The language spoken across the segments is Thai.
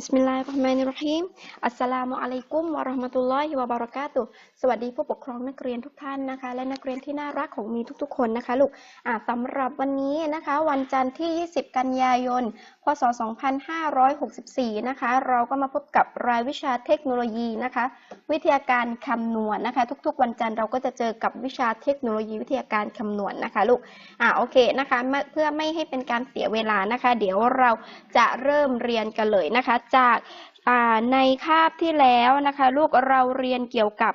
บิสมิลลาฮิรเราะห์มานิรเราะฮีมอัสสลามุอะลัยกุมวะเราะห์มะตุลลอฮิวะบะเราะกาตุฮ์สวัสดีผู้ปกครองนักเรียนทุกท่านนะคะ และนักเรียนที่น่ารักของมีทุกๆ คนนะคะลูกสำหรับวันนี้นะคะ วันจันทร์ที่ 20 กันยายน พศ 2564 นะคะ เราก็มาพบกับรายวิชาเทคโนโลยีนะคะ วิทยาการคำนวณนะคะ ทุกๆ วันจันทร์เราก็จะเจอกับวิชาเทคโนโลยีวิทยาการคำนวณนะคะลูกอ่าโอเคนะคะ เพื่อไม่ให้เป็นการเสียเวลานะคะ เดี๋ยวเราจะเริ่มเรียนกันเลยนะคะจากในคาบที่แล้วนะคะ ลูกเราเรียนเกี่ยวกับ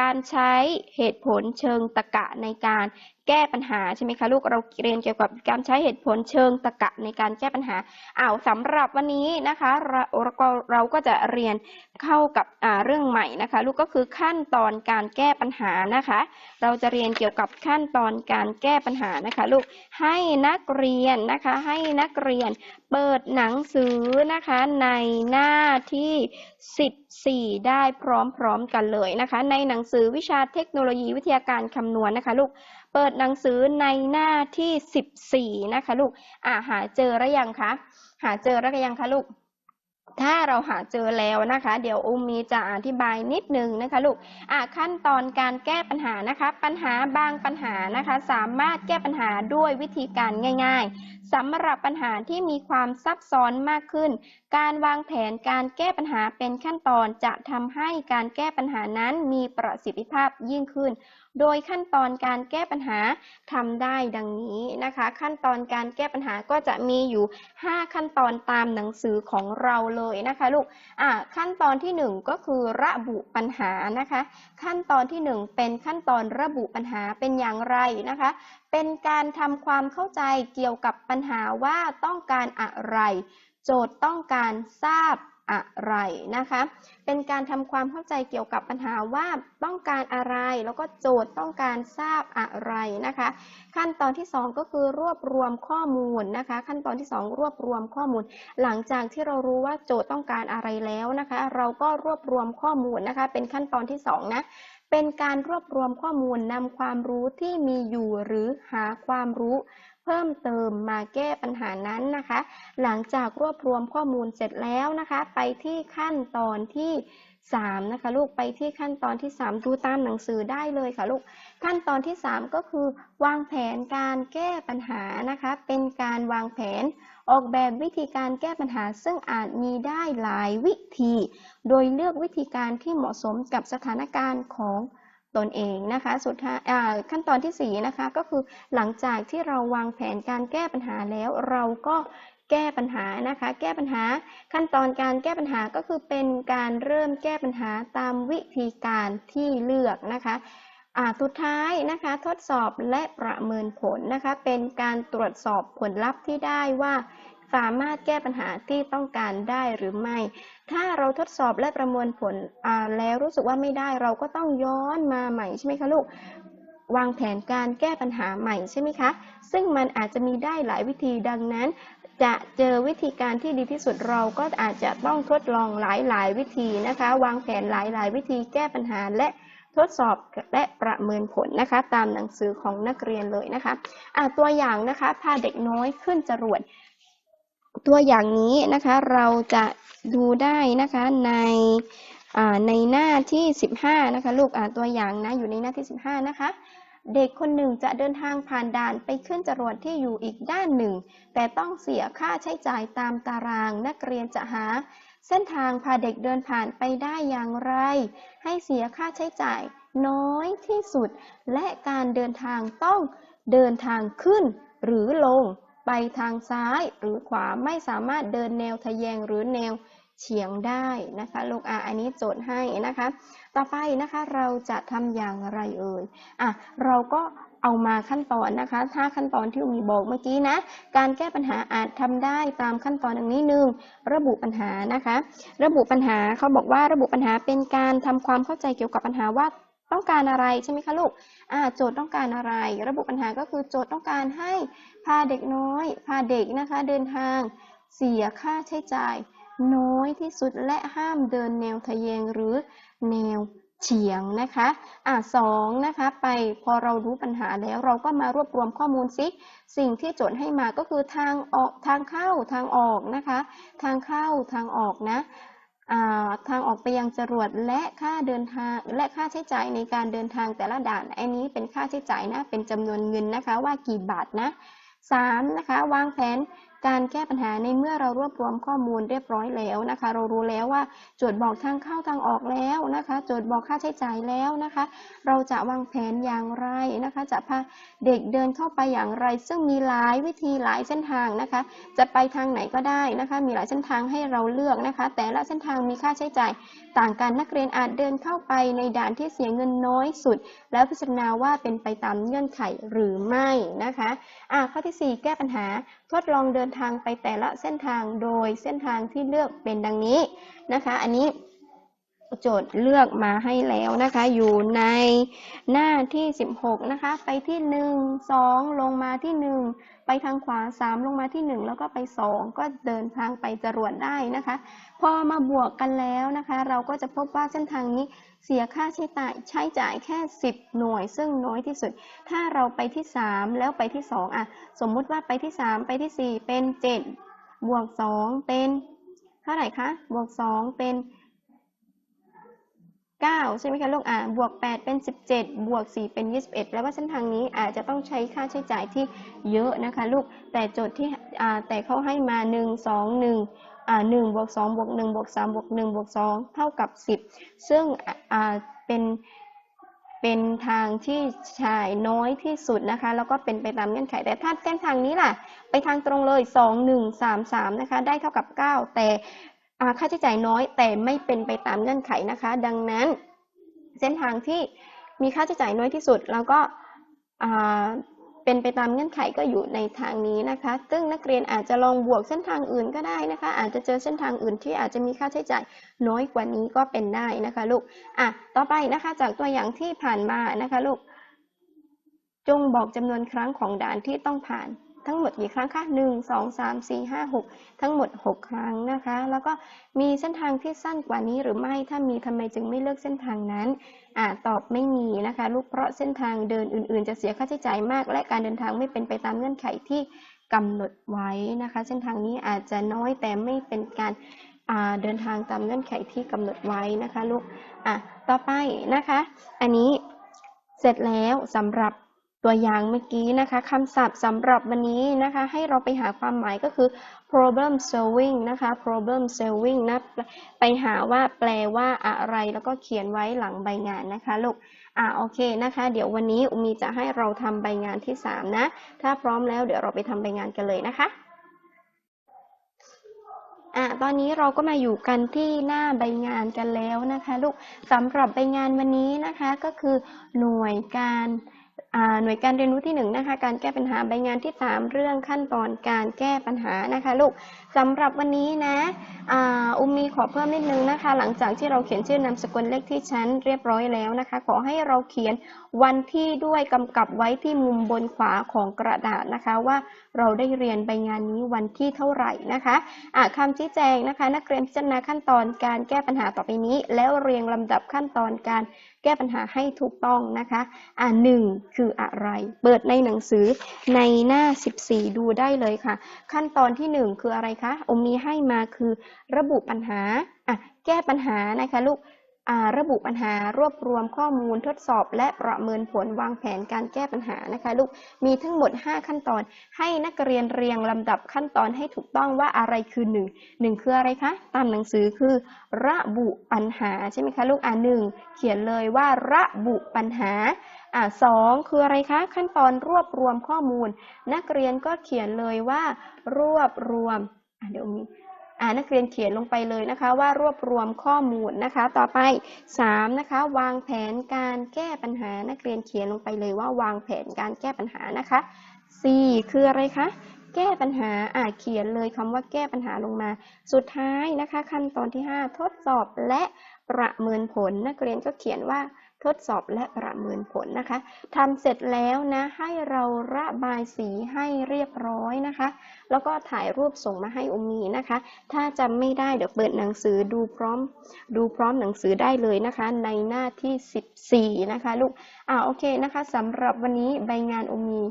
การใช้เหตุผลเชิงตรรกะในการแก้ปัญหาใช่ไหมคะลูกเราเรียนเกี่ยวกับการใช้เหตุผลเชิงตรรกะในการแก้ปัญหาอ้าวสำหรับวันนี้นะคะเราเราก็เราก็จะเรียนเข้ากับเรื่องใหม่นะคะ ลูกก็คือขั้นตอนการแก้ปัญหานะคะ เราจะเรียนเกี่ยวกับขั้นตอนการแก้ปัญหานะคะ ลูกให้นักเรียนนะคะให้นักเรียน เปิดหนังสือนะคะในหน้าที่ 14 ได้พร้อมๆกันเลยนะคะ ในหนังสือวิชาเทคโนโลยีวิทยาการคำนวณนะคะลูกเปิดหนังสือในหน้าที่ 14 นะคะลูกอ่าหาเจอหรือยังคะหาเจอแล้วยังคะลูก ถ้าเราหาเจอแล้วนะคะ เดี๋ยวอุมมีจะอธิบายนิดนึงนะคะลูกอะขั้นตอนการแก้ปัญหานะคะ ปัญหาบางปัญหานะคะ สามารถแก้ปัญหาด้วยวิธีการง่าย ๆสำหรับปัญหาที่มีความซับซ้อนมากขึ้น การวางแผนการแก้ปัญหาเป็นขั้นตอนจะทำให้การแก้ปัญหานั้นมีประสิทธิภาพยิ่งขึ้นโดยขั้นตอนการแก้ปัญหาทำได้ดังนี้นะคะ ขั้นตอนการแก้ปัญหาก็จะมีอยู่ 5 ขั้นตอนตามหนังสือของเราเลยนะคะลูกอะขั้นตอนที่ 1 ก็คือระบุปัญหานะคะ ขั้นตอนที่ 1 เป็นขั้นตอนระบุปัญหาเป็นอย่างไรนะคะ เป็นการทำความเข้าใจเกี่ยวกับปัญหาว่าต้องการอะไร โจทย์ต้องการทราบ อะไรนะคะ เป็นการทำความเข้าใจเกี่ยวกับปัญหาว่าต้องการอะไร แล้วก็โจทย์ต้องการทราบอะไรนะคะ ขั้นตอนที่ 2 ก็คือรวบรวมข้อมูลนะคะ ขั้นตอนที่ 2 รวบรวมข้อมูล หลังจากที่เรารู้ว่าโจทย์ต้องการอะไรแล้วนะคะ เราก็รวบรวมข้อมูลนะคะ เป็นขั้นตอนที่2นะ เป็นการรวบรวมข้อมูลนำความรู้ที่มีอยู่หรือหาความรู้ เพิ่มเติมมาแก้ปัญหานั้นนะคะ หลังจากรวบรวมข้อมูลเสร็จแล้วนะคะ ไปที่ขั้นตอนที่ 3นะคะลูกไปที่ขั้นตอนที่ 3 ดูตามหนังสือได้เลยค่ะลูกขั้นตอนที่ 3 ก็คือ วางแผนการแก้ปัญหานะคะเป็นการวางแผนออกแบบวิธีการแก้ปัญหา ซึ่งอาจมีได้หลายวิธี โดยเลือกวิธีการที่เหมาะสมกับสถานการณ์ของตนเองนะคะสุดท้ายขั้นตอนที่4นะคะก็คือหลังจากที่เราวางแผนการแก้ปัญหาแล้ว เราก็ แก้ปัญหานะคะ แก้ปัญหาขั้นตอนการแก้ปัญหาก็คือเป็นการเริ่มแก้ปัญหาตามวิธีการที่เลือกนะคะสุดท้ายนะคะทดสอบและประเมินผลนะคะ เป็นการตรวจสอบผลลัพธ์ที่ได้ว่า สามารถแก้ปัญหาที่ต้องการได้หรือไม่ ถ้าเราทดสอบและประมวลผลแล้วรู้สึกว่าไม่ได้เราก็ต้องย้อนมาใหม่ใช่ไหมคะลูกวางแผนการแก้ปัญหาใหม่ใช่ไหมคะ ซึ่งมันอาจจะมีได้หลายวิธีดังนั้น จะเจอวิธีการที่ดีที่สุดเราก็อาจจะต้องทดลองหลายๆ วิธีนะคะ วางแผนหลายๆ วิธีแก้ปัญหาและทดสอบและประเมินผลนะคะ ตามหนังสือของนักเรียนเลยนะคะะตัวอย่างนะคะพาเด็กน้อยขึ้นจรวดตัวอย่างนี้นะคะเราจะดูได้นะคะในในหน้าที่ 15 นะคะ ลูกตัวอย่างนะอยู่ในหน้าที่ 15 นะคะ เด็กคนหนึ่งจะเดินทางผ่านด่านไปขึ้นจรวดที่อยู่อีกด้านหนึ่ง แต่ต้องเสียค่าใช้จ่ายตามตารางนักเรียนจะหา เส้นทางพาเด็กเดินผ่านไปได้อย่างไร ให้เสียค่าใช้จ่ายน้อยที่สุด และการเดินทางต้องเดินทางขึ้นหรือลง ไปทางซ้ายหรือขวาไม่สามารถเดินแนวทะแยงหรือแนว เฉียงได้นะคะลูกอะอันนี้โจทย์ให้นะคะ ต่อไปนะคะเราจะทำอย่างไรเอ่ยอะเราก็เอามาขั้นตอนนะคะ ถ้าขั้นตอนที่มีบอกเมื่อกี้นะ การแก้ปัญหาอาจทำได้ตามขั้นตอนอย่างนี้หนึ่งระบุปัญหานะคะ ระบุปัญหาเขาบอกว่าระบุปัญหาเป็นการทำความเข้าใจเกี่ยวกับปัญหาว่าต้องการอะไรใช่ไหมคะลูกอ่าโจทย์ต้องการอะไร ระบุปัญหาก็คือโจทย์ต้องการให้พาเด็กน้อย พาเด็กนะคะเดินทางเสียค่าใช้จ่าย น้อยที่สุดและห้ามเดินแนวทะแยงหรือแนวเฉียงนะคะ อะสองนะคะ ไปพอเรารู้ปัญหาแล้วเราก็มารวบรวมข้อมูลซิ สิ่งที่โจทย์ให้มาก็คือทางออกทางเข้าทางออกนะคะ ทางเข้าทางออกนะทางออกไปยังจรวดและค่าเดินทางและค่าใช้จ่ายในการเดินทางแต่ละด่านอันนี้เป็นค่าใช้จ่ายนะเป็นจำนวนเงินนะคะว่ากี่บาทนะสามนะคะวางแผน การแก้ปัญหาในเมื่อเรารวบรวมข้อมูลเรียบร้อยแล้วนะคะ เรารู้แล้วว่าโจทย์บอกทางเข้าทางออกแล้วนะคะ โจทย์บอกค่าใช้จ่ายแล้วนะคะ เราจะวางแผนอย่างไรนะคะ จะพาเด็กเดินเข้าไปอย่างไร ซึ่งมีหลายวิธีหลายเส้นทางนะคะ จะไปทางไหนก็ได้นะคะ มีหลายเส้นทางให้เราเลือกนะคะ แต่ละเส้นทางมีค่าใช้จ่ายต่างกันนักเรียนอาจเดินเข้าไปในด่านที่เสียเงินน้อยสุด แล้วพิจารณาว่าเป็นไปตามเงื่อนไขหรือไม่นะคะอ่าข้อที่ 4 แก้ปัญหาทดลองเดินทางไปแต่ละเส้นทางโดยเส้นทางที่เลือกเป็นดังนี้นะคะ อันนี้ โจทย์เลือกมาให้แล้วนะคะ อยู่ในหน้าที่ 16 นะคะ ไปที่ 1 2 ลงมาที่ 1 ไปทางขวา 3 ลงมาที่ 1 แล้วก็ไป 2 ก็เดินทางไปจรวดได้นะคะ พอมาบวกกันแล้วนะคะ เราก็จะพบว่าเส้นทางนี้เสียค่าใช้จ่ายใช้จ่ายแค่ 10 หน่วย ซึ่งน้อยที่สุด ถ้าเราไปที่ 3 แล้วไปที่ 2อะสมมุติว่าไปที่ 3 ไปที่ 4 เป็น 7 บวก 2 เป็นเท่าไหร่คะ บวก 2 เป็น 9 ใช่ไหมคะลูกอ่าบวก 8 เป็น 17 บวก 4 เป็น 21แล้วว่าเส้นทางนี้อาจจะต้องใช้ค่าใช้จ่ายที่เยอะนะคะลูก แต่โจทย์ที่อ่าแต่เขาให้มา 1 2 1อ่า1บวก2บวก1บวก3บวก1บวก2เท่ากับ 10 ซึ่งอ่าเป็นเป็นทางที่ใช้น้อยที่สุดนะคะ แล้วก็เป็นไปตามเงื่อนไข แต่ถ้าเส้นทางนี้ล่ะ ไปทางตรงเลย 2 1 3 3 นะคะ ได้เท่ากับ 9 แต่ ค่าใช้จ่ายน้อยแต่ไม่เป็นไปตามเงื่อนไขนะคะ ดังนั้น เส้นทางที่มีค่าใช้จ่ายน้อยที่สุด แล้วก็เป็นไปตามเงื่อนไขก็อยู่ในทางนี้นะคะ ซึ่งนักเรียนอาจจะลองบวกเส้นทางอื่นก็ได้นะคะ อาจจะเจอเส้นทางอื่นที่อาจจะมีค่าใช้จ่ายน้อยกว่านี้ก็เป็นได้นะคะลูกอะต่อไปนะคะจากตัวอย่างที่ผ่านมานะคะลูก จงบอกจำนวนครั้งของด่านที่ต้องผ่าน ทั้งหมดกี่ครั้งคะหนึ่งสองสามสี่ห้าหกทั้งหมดหกครั้งนะคะ แล้วก็มีเส้นทางที่สั้นกว่านี้หรือไม่ถ้ามีทำไมจึงไม่เลือกเส้นทางนั้นอ่าตอบไม่มีนะคะลูกเพราะเส้นทางเดินอื่น ๆ จะเสียค่าใช้จ่ายมาก และการเดินทางไม่เป็นไปตามเงื่อนไขที่กำหนดไว้นะคะ เส้นทางนี้อาจจะน้อยแต่ไม่เป็นการอ่าเดินทางตามเงื่อนไขที่กำหนดไว้นะคะลูกอะต่อไปนะคะ อันนี้เสร็จแล้วสำหรับ ตัวอย่างเมื่อกี้นะคะคำศัพท์สำหรับวันนี้นะคะ ให้เราไปหาความหมายก็คือ problem solving นะคะ problem solving นะไปหาว่าแปลว่าอะไรแล้วก็เขียนไว้หลังใบงานนะคะลูกอ่าโอเคนะคะ เดี๋ยววันนี้อุมีจะให้เราทำใบงานที่ 3 นะ ถ้าพร้อมแล้วเดี๋ยวเราไปทำใบงานกันเลยนะคะอะตอนนี้เราก็มาอยู่กันที่หน้าใบงานกันแล้วนะคะ ลูกสำหรับใบงานวันนี้นะคะก็คือหน่วยการ หน่วยการเรียนรู้ที่หนึ่งนะคะการแก้ปัญหาใบงานที่สามเรื่องขั้นตอนการแก้ปัญหานะคะลูกสำหรับวันนี้นะอุมมีขอเพิ่มนิดนึงนะคะ หลังจากที่เราเขียนชื่อนามสกุลเลขที่ชั้นเรียบร้อยแล้วนะคะ ขอให้เราเขียนวันที่ด้วยกำกับไว้ที่มุมบนขวาของกระดาษนะคะว่าเราได้เรียนใบงานนี้วันที่เท่าไหร่นะคะอ่าคำชี้แจงนะคะ นักเรียนพิจารณาขั้นตอนการแก้ปัญหาต่อไปนี้ แล้วเรียงลำดับขั้นตอนการแก้ปัญหาให้ถูกต้องนะคะ อ่าหนึ่งคืออะไร เปิดในหนังสือในหน้า 14 ดูได้เลยค่ะ ขั้นตอนที่ 1 คืออะไรคะอมมีให้มาคือระบุปัญหาอะแก้ปัญหานะคะลูก ระบุปัญหารวบรวมข้อมูลทดสอบ และประเมินผลวางแผนการแก้ปัญหานะคะลูกมีทั้งหมด 5 ขั้นตอน ให้นักเรียนเรียงลำดับขั้นตอนให้ถูกต้องว่าอะไรคือ 1 1 คืออะไรคะตามหนังสือคือ ระบุปัญหาใช่ไหมคะลูกอ่าหนึ่งเขียนเลยว่าระบุปัญหาอ่าสองคืออะไรคะ ขั้นตอนรวบรวมข้อมูล นักเรียนก็เขียนเลยว่ารวบรวมอ่าเดี๋ยวมี นักเรียนเขียนลงไปเลยนะคะ ว่ารวบรวมข้อมูลนะคะ ต่อไป 3 นะคะ วางแผนการแก้ปัญหานักเรียนเขียนลงไปเลยว่าวางแผนการแก้ปัญหานะคะ 4 คืออะไรคะแก้ปัญหาอ่าเขียนเลยคำว่าแก้ปัญหาลงมา สุดท้ายนะคะ ขั้นตอนที่ 5 ทดสอบและประเมินผลนักเรียนก็เขียนว่า ทดสอบและประเมินผลนะคะทำเสร็จแล้วนะให้เราระบายสีให้เรียบร้อยนะคะ แล้วก็ถ่ายรูปส่งมาให้อุมีนะคะ ถ้าจำไม่ได้เดี๋ยวเปิดหนังสือดูพร้อม ดูพร้อมหนังสือได้เลยนะคะ ในหน้าที่ 14 นะคะลูกอ่าโอเคนะคะสำหรับวันนี้ใบงานอุมี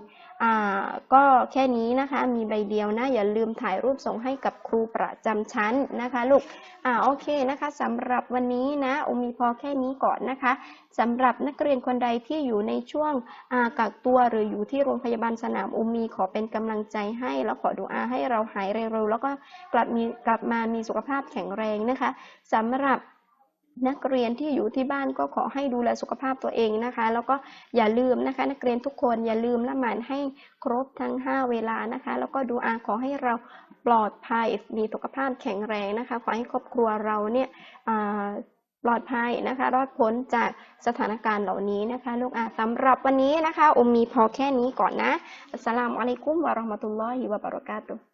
อ่าก็แค่นี้นะคะมีใบเดียวนะ อย่าลืมถ่ายรูปส่งให้กับครูประจำชั้นนะคะลูกอ่าโอเคนะคะสำหรับวันนี้นะอมมีพอแค่นี้ก่อนนะคะสำหรับนักเรียนคนใดที่อยู่ในช่วงอ่ากักตัวหรืออยู่ที่โรงพยาบาลสนามอมมีขอเป็นกำลังใจให้ แล้วขอดูอาให้เราหายเร็วๆแล้วก็กลับมีกลับมามีสุขภาพแข็งแรงนะคะสำหรับ นักเรียนที่อยู่ที่บ้านก็ขอให้ดูแลสุขภาพตัวเองนะคะ แล้วก็อย่าลืมนะคะ นักเรียนทุกคนอย่าลืมละหมาดให้ครบทั้ง 5 เวลานะคะ แล้วก็ดูอาขอให้เราปลอดภัยมีสุขภาพแข็งแรงนะคะ ขอให้ครอบครัวเราเนี่ยปลอดภัยนะคะ รอดพ้นจากสถานการณ์เหล่านี้นะคะ ลูกอาสำหรับวันนี้นะคะอมมีพอแค่นี้ก่อนนะอัสสลามุอะลัยกุมวะราะห์มะตุลลอฮิวะบะเราะกาตุฮ์